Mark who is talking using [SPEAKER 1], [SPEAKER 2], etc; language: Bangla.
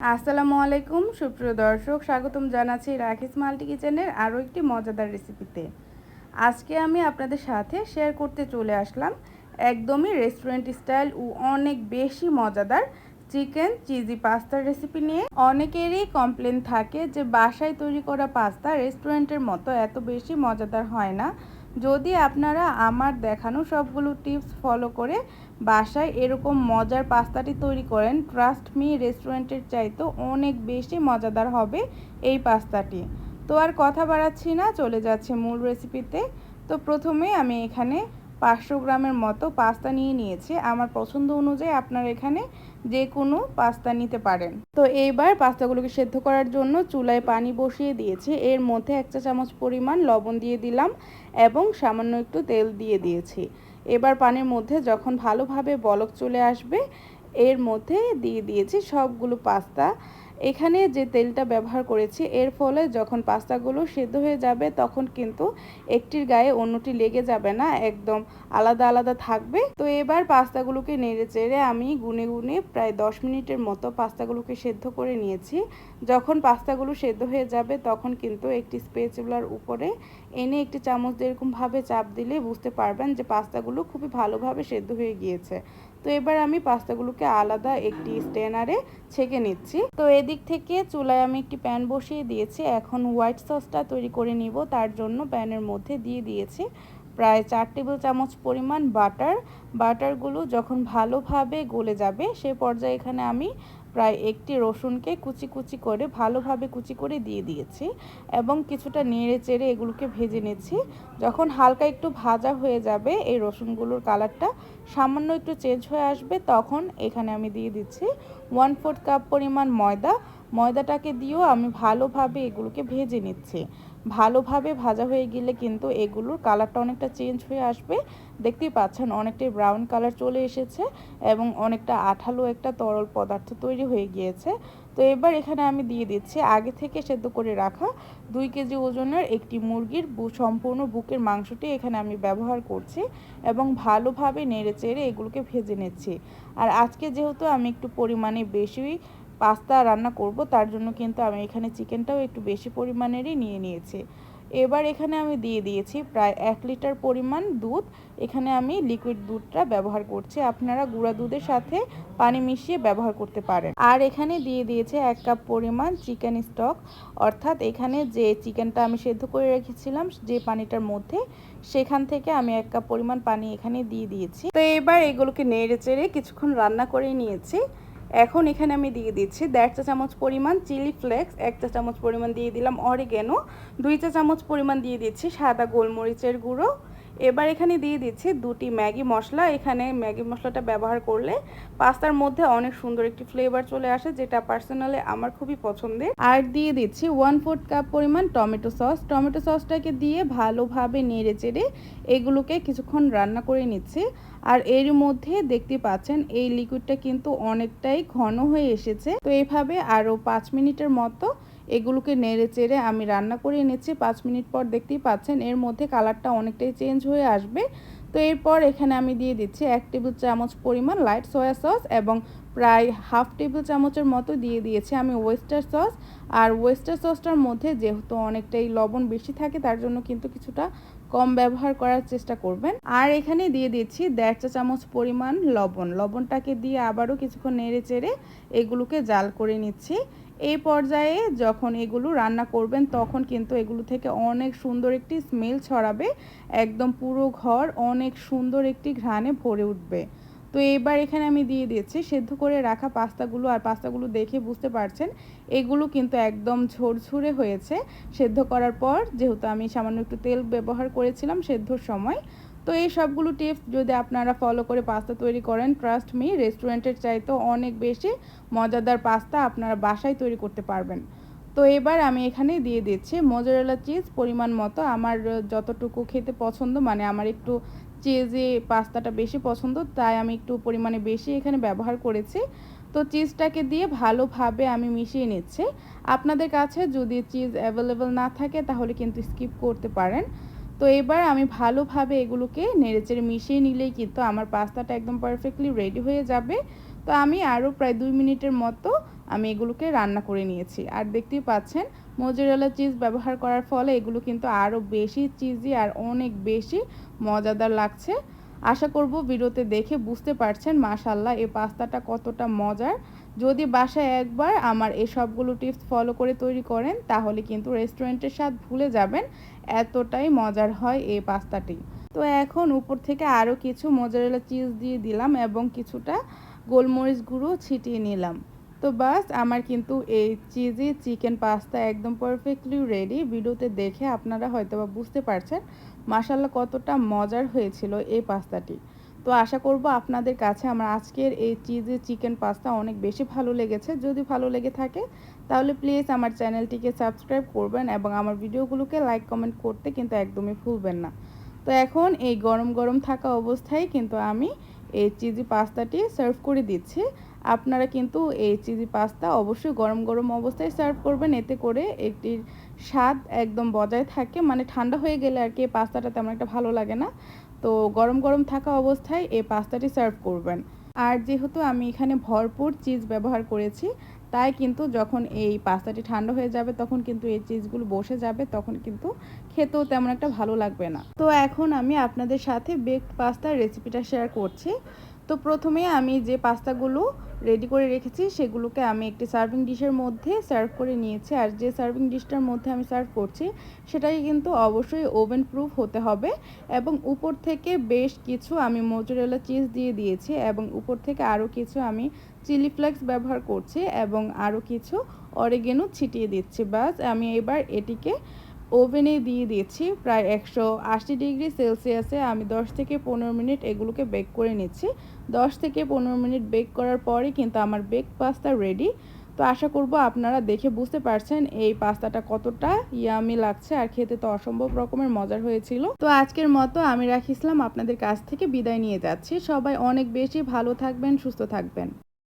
[SPEAKER 1] আসসালামু আলাইকুম, সুপ্রিয় দর্শক, স্বাগতম জানাচ্ছি রাখিস মাল্টি কিচেনের আরও একটি মজাদার রেসিপিতে। আজকে আমি আপনাদের সাথে শেয়ার করতে চলে আসলাম একদমই রেস্টুরেন্ট স্টাইল ও অনেক বেশি মজাদার চিকেন চিজি পাস্তার রেসিপি নিয়ে। অনেকেরই কমপ্লেন থাকে যে বাসায় তৈরি করা পাস্তা রেস্টুরেন্টের মতো এত বেশি মজাদার হয় না। যদি আপনারা আমার দেখানো সবগুলো টিপস ফলো করে বাসায় এরকম মজার পাস্তাটি তৈরি করেন ট্রাস্ট মি রেস্টুরেন্টের চাইতে অনেক বেশি মজাদার হবে এই পাস্তাটি। তো আর কথা বাড়াচ্ছি না, চলে যাচ্ছে মূল রেসিপিতে তো প্রথমে আমি এখানে পাঁচশো গ্রামের মতো পাস্তা নিয়ে নিয়েছি। আমার পছন্দ অনুযায়ী আপনারা এখানে যে কোনো পাস্তা নিতে পারেন। তো এইবার পাস্তাগুলোকে সেদ্ধ করার জন্য চুলায় পানি বসিয়ে দিয়েছি। এর মধ্যে এক চা চামচ পরিমাণ লবণ দিয়ে দিলাম এবং সামান্য একটু তেল দিয়ে দিয়েছি। এবার পানির মধ্যে যখন ভালোভাবে বলক চলে আসবে এর মধ্যে দিয়ে দিয়েছি সবগুলো পাস্তা। এখানে যে তেলটা ব্যবহার করেছি, এর ফলে যখন পাস্তাগুলো সেদ্ধ হয়ে যাবে, তখন কিন্তু একটির গায়ে অন্যটি লেগে যাবে না, একদম আলাদা আলাদা থাকবে। তো এবার পাস্তাগুলোকে নেড়ে চেড়ে আমি গুনে গুনে প্রায় দশ মিনিটের মতো পাস্তাগুলোকে সেদ্ধ করে নিয়েছি। যখন পাস্তাগুলো সেদ্ধ হয়ে যাবে, তখন কিন্তু একটি স্পেচুলার উপরে এনে একটি চামচ দিয়ে এরকমভাবে চাপ দিলে বুঝতে পারবেন যে পাস্তাগুলো খুবই ভালোভাবে সেদ্ধ হয়ে গিয়েছে। তো এবার আমি পাস্তাগুলোকে আলাদা একটি স্ট্যানারে ছেঁকে নিচ্ছি। তো এদিক থেকে চুলায় আমি একটি প্যান বসিয়ে দিয়েছি। এখন হোয়াইট সসটা তৈরি করে নিব। তার জন্য প্যানের মধ্যে দিয়ে দিয়েছি প্রায় চার টেবিল চামচ পরিমাণ বাটার। বাটারগুলো যখন ভালোভাবে গলে যাবে, সে পর্যায়ে এখানে আমি প্রায় একটি রসুনকে কুচি কুচি করে ভালোভাবে কুচি করে দিয়ে দিয়েছি এবং কিছুটা নেড়ে চেড়ে এগুলোকে ভেজে নিচ্ছি। যখন হালকা একটু ভাজা হয়ে যাবে, এই রসুনগুলোর কালারটা সামান্য একটু চেঞ্জ হয়ে আসবে, তখন এখানে আমি দিয়ে দিচ্ছি ওয়ান ফোর্থ কাপ পরিমাণ ময়দা ময়দাটাকে দিয়েও আমি ভালোভাবে এগুলোকে ভেজে নিচ্ছি। ভালোভাবে ভাজা হয়ে গেলে কিন্তু এগুলোর কালারটা অনেকটা চেঞ্জ হয়ে আসবে। দেখতেই পাচ্ছেন অনেকটাই ব্রাউন কালার চলে এসেছে এবং অনেকটা আঠালো একটা তরল পদার্থ তৈরি হয়ে গিয়েছে। তো এবার এখানে আমি দিয়ে দিচ্ছি আগে থেকে সেদ্ধ করে রাখা দুই কেজি ওজনের একটি মুরগির সম্পূর্ণ বুকের মাংসটি এখানে আমি ব্যবহার করছি এবং ভালোভাবে নেড়ে চেড়ে এগুলোকে ভেজে নিচ্ছি। আর আজকে যেহেতু আমি একটু পরিমাণে বেশি পাস্তা রান্না করব, তার জন্য কিন্তু আমি এখানে চিকেনটাও একটু বেশি পরিমাণেরই নিয়ে নিয়েছি। এবার এখানে আমি দিয়ে দিয়েছি প্রায় এক লিটার পরিমাণ দুধ। এখানে আমি লিকুইড দুধটা ব্যবহার করছি। আপনারা গুঁড়া দুধের সাথে পানি মিশিয়ে ব্যবহার করতে পারেন। আর এখানে দিয়ে দিয়েছে এক কাপ পরিমাণ চিকেন স্টক। অর্থাৎ এখানে যে চিকেনটা আমি সেদ্ধ করে রেখেছিলাম, যে পানিটার মধ্যে, সেখান থেকে আমি এক কাপ পরিমাণ পানি এখানে দিয়ে দিয়েছি। তো এবার এগুলোকে নেড়ে চেড়ে কিছুক্ষণ রান্না করে নিয়েছি। এখন এখানে আমি দিয়ে দিচ্ছি দেড় চা চামচ পরিমাণ চিলি ফ্লেক্স, এক চা চামচ পরিমাণ দিয়ে দিলাম অরিগেনো, দুই চা চামচ পরিমাণ দিয়ে দিচ্ছি সাদা গোলমরিচের গুঁড়ো এবার এখানে দিয়ে দিচ্ছি দুটি ম্যাগি মশলা। এখানে ম্যাগি মশলাটা ব্যবহার করলে পাস্তার মধ্যে অনেক সুন্দর একটি ফ্লেভার চলে আসে, যেটা পার্সোনালি আমার খুবই পছন্দের। আর দিয়ে দিচ্ছি ওয়ান ফোর্থ কাপ পরিমাণ টমেটো সস টমেটো সসটাকে দিয়ে ভালোভাবে নেড়ে চেড়ে এগুলোকে কিছুক্ষণ রান্না করে নিচ্ছি। আর এর মধ্যে দেখতে পাচ্ছেন এই লিকুইডটা কিন্তু অনেকটাই ঘন হয়ে এসেছে। তো এইভাবে আরও পাঁচ মিনিটের মতো এগুলোকে নেড়ে চেড়ে আমি রান্না করে এনেছি। পাঁচ মিনিট পর দেখতেই পাচ্ছেন, এর মধ্যে কালারটা অনেকটাই চেঞ্জ হয়ে আসবে। তো এরপর এখানে আমি দিয়ে দিচ্ছি এক টেবিল চামচ পরিমাণ লাইট সয়া সস এবং প্রায় হাফ টেবিল চামচের মতো দিয়ে দিয়েছি আমি ওয়েস্টার সস আর ওয়েস্টার সসটার মধ্যে যেহেতু অনেকটাই লবণ বেশি থাকে, তার জন্য কিন্তু কিছুটা কম ব্যবহার করার চেষ্টা করবেন। আর এখানে দিয়ে দিচ্ছি দেড় চা চামচ পরিমাণ লবণ। লবণটাকে দিয়ে আবারও কিছুক্ষণ নেড়ে চেড়ে এগুলোকে জাল করে নিচ্ছি। এই পর্যায়ে যখন এগুলো রান্না করবেন, তখন কিন্তু এগুলো থেকে অনেক সুন্দর একটি স্মেল ছড়াবে। একদম পুরো ঘর অনেক সুন্দর একটি ঘ্রাণে ভরে উঠবে। তো এবার এখানে আমি দিয়ে দিচ্ছি সেদ্ধ করে রাখা পাস্তাগুলো। আর পাস্তাগুলো দেখে বুঝতে পারছেন, এগুলো কিন্তু একদম ঝরঝরে হয়েছে। সেদ্ধ করার পর, যেহেতু আমি সামান্য একটু তেল ব্যবহার করেছিলাম সেদ্ধর সময় তো এই সবগুলো টিপস যদি আপনারা ফলো করে পাস্তা তৈরি করেন ট্রাস্ট মি রেস্টুরেন্টের চাইতেও অনেক বেশি মজাদার পাস্তা আপনারা বাসায় তৈরি করতে পারবেন। তো এবার আমি এখানে দিয়ে দিচ্ছি মজারেলা চিজ পরিমাণ মতো। আমার যতটুকু খেতে পছন্দ মানে আমার একটু চিজে পাস্তাটা বেশি পছন্দ, তাই আমি একটু পরিমাণে বেশি এখানে ব্যবহার করেছি। তো চিজটাকে দিয়ে ভালোভাবে আমি মিশিয়ে নিচ্ছি। আপনাদের কাছে যদি চিজ অ্যাভেলেবেল না থাকে, তাহলে কিন্তু স্কিপ করতে পারেন। তো এবার আমি ভালোভাবে এগুলোকে নেড়েচেড়ে মিশিয়ে নিলেই কিন্তু আমার পাস্তাটা একদম পারফেক্টলি রেডি হয়ে যাবে। তো আমি আরও প্রায় দুই মিনিটের মতো আমি এগুলোকে রান্না করে নিয়েছি। আর দেখতেই পাচ্ছেন মোজারেলা চিজ ব্যবহার করার ফলে এগুলো কিন্তু আরও বেশি চিজি আর অনেক বেশি মজাদার লাগছে। আশা করব ভিডিওতে দেখে বুঝতে পারছেন মাশাল্লাহ এই পাস্তাটা কতটা মজার। যদি বাসায় একবার আমার এই সবগুলো টিপস ফলো করে তৈরি করেন, তাহলে কিন্তু রেস্টুরেন্টের স্বাদ ভুলে যাবেন, এতটাই মজার হয় এই পাস্তাটি। তো এখন উপর থেকে আরও কিছু মোজারেলা চিজ দিয়ে দিলাম এবং কিছুটা গোলমরিচ গুঁড়ো ছিটিয়ে নিলাম। তো বাস, আমার কিন্তু এই চিজি চিকেন পাস্তা একদম পারফেক্টলি রেডি। ভিডিওতে দেখে আপনারা হয়তো বা বুঝতে পারছেন মাসাল্লাহ কতটা মজার হয়েছিল এই পাস্তাটি। তো আশা করব আপনাদের কাছে আমার আজকের এই চিজি চিকেন পাস্তা অনেক বেশি ভালো লেগেছে। যদি ভালো লেগে থাকে, তাহলে প্লিজ আমার চ্যানেলটিকে সাবস্ক্রাইব করবেন এবং আমার ভিডিওগুলোকে লাইক, কমেন্ট করতে কিন্তু একদমই ভুলবেন না। তো এখন এই গরম গরম থাকা অবস্থায় কিন্তু আমি এই চিজি পাস্তাটি সার্ভ করে দিচ্ছি। আপনারা কিন্তু এই চিজি পাস্তা অবশ্যই গরম গরম অবস্থায় সার্ভ করবেন। এতে করে একটির স্বাদ একদম বজায় থাকে। মানে ঠান্ডা হয়ে গেলে আর কি এই পাস্তাটা তেমন একটা ভালো লাগে না। তো গরম গরম থাকা অবস্থায় এই পাস্তাটি সার্ভ করবেন। আর যেহেতু আমি এখানে ভরপুর চিজ ব্যবহার করেছি, তাই কিন্তু যখন এই পাস্তাটি ঠান্ডা হয়ে যাবে, তখন কিন্তু এই চিজগুলো বসে যাবে, তখন কিন্তু খেতেও তেমন একটা ভালো লাগবে না। তো এখন আমি আপনাদের সাথে বেকড পাস্তার রেসিপিটা শেয়ার করছি। তো প্রথমে আমি যে পাস্তাগুলো রেডি করে রেখেছি, সেগুলোকে আমি একটি সার্ভিং ডিশের মধ্যে সার্ভ করে নিয়েছি। আর যে সার্ভিং ডিশটার মধ্যে আমি সার্ভ করছি সেটাই কিন্তু অবশ্যই ওভেন প্রুফ হতে হবে এবং উপর থেকে বেশ কিছু আমি মোজরেলা চিজ দিয়ে দিয়েছি এবং উপর থেকে আরও কিছু আমি চিলি ফ্লেক্স ব্যবহার করছি এবং আরও কিছু অরেগেনো ছিটিয়ে দিচ্ছি। বাস আমি এবার এটিকে ওভেনে দিয়ে দিয়েছি, প্রায় একশো আশি ডিগ্রি সেলসিয়াসে আমি 10 থেকে পনেরো মিনিট এগুলোকে বেক করে নিচ্ছি। 10 থেকে পনেরো মিনিট বেক করার পরে কিন্তু আমার বেক পাস্তা রেডি। তো আশা করব আপনারা দেখে বুঝতে পারছেন এই পাস্তাটা কতটা ইয়ামি লাগছে আর খেতে তো অসম্ভব রকমের মজার হয়েছিল। তো আজকের মতো আমি রাখিসলাম, আপনাদের কাছ থেকে বিদায় নিয়ে যাচ্ছি। সবাই অনেক বেশি ভালো থাকবেন, সুস্থ থাকবেন।